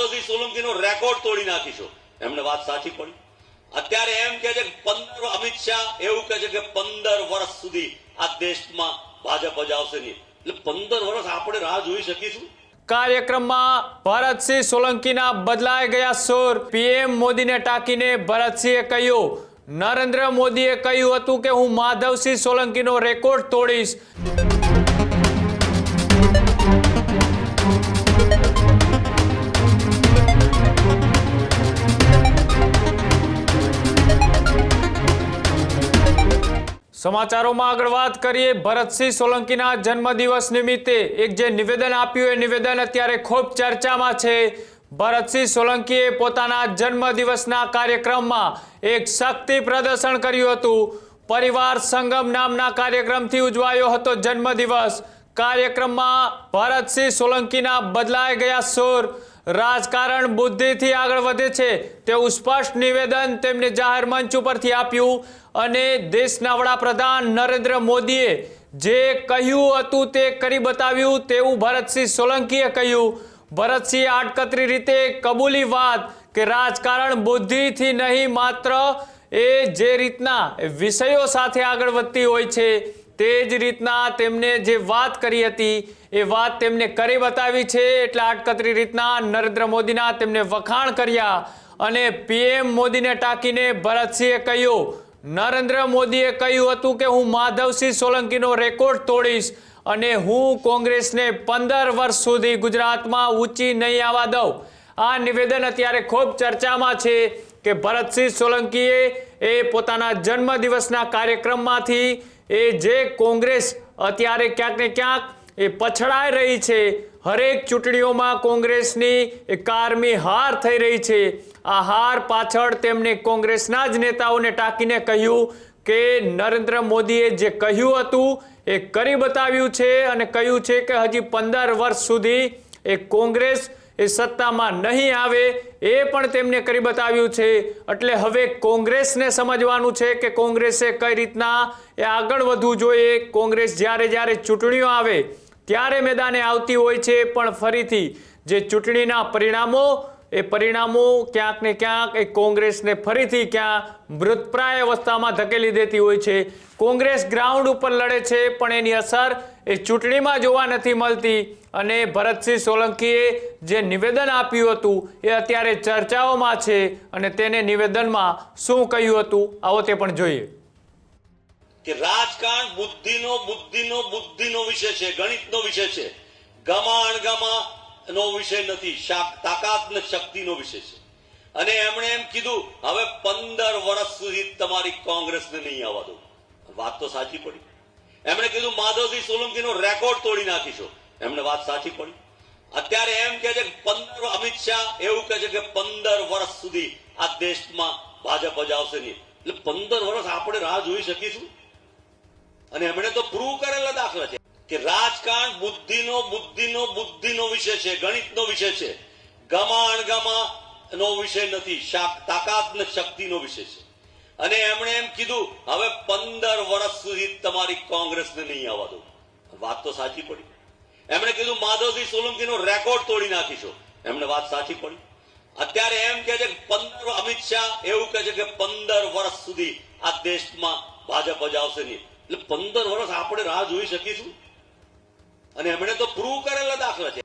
Madhavsinh સોલંકીનો record તોડી નાખીશું. એમને વાત સાચી પડી. અત્યારે એમ કે છે પંદર અમિત શાહ એવું કે છે કે પંદર વર્ષ સુધી આ દેશમાં ભાજપ જ આવશે નહીં. એટલે પંદર વર્ષ આપણે રાહ જોઈ શકીશું. કાર્યક્રમમાં ભરતસિંહ સોલંકીના બદલાઈ ગયા સુર. પીએમ મોદીને ટાંકીને ભરતસિંહે કહ્યું, નરેન્દ્ર મોદીએ કહ્યું હતું કે હું માધવસિંહ સોલંકીનો રેકોર્ડ તોડીશ. સમાચારોમાં આગળ વાત કરીએ. ભરતસિંહ સોલંકીના જન્મદિવસ નિમિત્તે એક જે નિવેદન આપ્યું, એ નિવેદન અત્યારે ખૂબ ચર્ચામાં છે. ભરતસિંહ સોલંકીએ પોતાના જન્મદિવસના કાર્યક્રમમાં એક શક્તિ પ્રદર્શન કર્યું હતું. પરિવાર સંગમ નામના કાર્યક્રમથી ઉજવાયો હતો જન્મદિવસ. કાર્યક્રમમાં ભરતસિંહ સોલંકીના બદલાઈ ગયા સુર. રાજકારણ બુદ્ધિથી આગળ વધે છે. તેવું સ્પષ્ટ નિવેદન તેમને જાહેર મંચ ઉપરથી આપ્યું અને દેશના વડાપ્રધાન નરેન્દ્ર મોદીએ જે કહ્યું હતું તે કરી બતાવ્યું તેવું ભરતસિંહ સોલંકીએ કહ્યું. ભરતસિંહ આડકતરી રીતે કબૂલી વાત કે રાજકારણ બુદ્ધિથી નહીં, માત્ર એ જે રીતના વિષયો સાથે આગળ વધતી હોય છે તે જ રીતના તેમને જે વાત કરી હતી, એ વાત તેમને કરી બતાવી છે એટલે આટકતરી રીતના નરેન્દ્ર મોદીના તેમને વખાણ કર્યા અને પીએમ મોદીને ટાંકીને ભરતસિંહે કહ્યું, નરેન્દ્ર મોદીએ કહ્યું હતું કે હું માધવસિંહ સોલંકીનો રેકોર્ડ તોડીશ અને હું કોંગ્રેસને પંદર વર્ષ સુધી ગુજરાતમાં ઊંચી નહીં આવવા દઉં. આ નિવેદન અત્યારે ખૂબ ચર્ચામાં છે કે ભરતસિંહ સોલંકીએ એ પોતાના જન્મદિવસના કાર્યક્રમમાંથી એ જે કોંગ્રેસ અત્યારે ક્યાંક ને ક્યાંક એ પછડાઈ રહી છે. હરેક ચૂંટણીઓમાં કોંગ્રેસની એ કારમી હાર થઈ રહી છે. આ હાર પાછળ તેમણે કોંગ્રેસના જ નેતાઓને ટાંકીને કહ્યું કે નરેન્દ્ર મોદીએ જે કહ્યું હતું એ કરી બતાવ્યું છે અને કહ્યું છે કે હજી પંદર વર્ષ સુધી એ કોંગ્રેસ એ સત્તામાં નહીં આવે એ પણ તેમને કરી બતાવ્યું છે. એટલે હવે કોંગ્રેસને સમજવાનું છે કે કોંગ્રેસે કઈ રીતના એ આગળ વધવું જોઈએ. કોંગ્રેસ જ્યારે જ્યારે ચૂંટણીઓ આવે ત્યારે મેદાને આવતી હોય છે. પણ ફરીથી જે ચૂંટણીના પરિણામો, એ પરિણામો ક્યાંક ને ક્યાંક એ કોંગ્રેસને ફરીથી ક્યાં મૃતપ્રાય અવસ્થામાં ધકેલી દેતી હોય છે. કોંગ્રેસ ગ્રાઉન્ડ ઉપર લડે છે, પણ એની અસર એ ચૂંટણીમાં જોવા નથી મળતી. અને ભરતસિંહ સોલંકીએ જે નિવેદન આપ્યું હતું, એ અત્યારે ચર્ચાઓમાં છે અને તેને નિવેદનમાં શું કહ્યું હતું, આવો તે પણ જોઈએ. કે રાજકારણ બુદ્ધિનો બુદ્ધિનો બુદ્ધિનો વિષય છે, ગણિતનો વિષય છે. ગમાણ ગમા નો વિષય નથી તાકાત ને શક્તિનો વિષય છે. અને એમણે એમ કીધું, હવે પંદર વર્ષ સુધી તમારી કોંગ્રેસને નહીં આવવા દો વાત તો સાચી પડી. એમણે કીધું માધવસિંહ સોલંકીનો રેકોર્ડ તોડી નાખીશું. એમને વાત સાચી પડી. અત્યારે એમ કે છે પંદર અમિત શાહ, એવું કે છે કે પંદર વર્ષ સુધી આ દેશમાં ભાજપ જ આવશે નહીં. એટલે પંદર વર્ષ આપણે રાહ જોઈ શકીશું. અને એમણે તો પ્રૂવ કરેલા દાખલા છે કે રાજકારણ બુદ્ધિનો બુદ્ધિનો બુદ્ધિનો વિષય છે, ગણિતનો વિષય છે. ગમાણ ગમા નો વિષય નથી તાકાત ને શક્તિનો વિષય છે. અને એમણે એમ કીધું, હવે પંદર વર્ષ સુધી તમારી કોંગ્રેસને નહીં આવવા દો. વાત તો સાચી પડી. એમણે કીધું માધવસિંહ સોલંકીનો રેકોર્ડ તોડી નાખીશું. એમને વાત સાચી પડી. અત્યારે એમ કે છે કે પંદર, અમિત શાહ એવું કહે છે કે પંદર વર્ષ સુધી આ દેશમાં ભાજપ જ આવશે નહીં. એટલે પંદર વર્ષ આપણે રાહ જોઈ શકીશું. અને એમણે તો પ્રૂવ કરેલા દાખલા છે.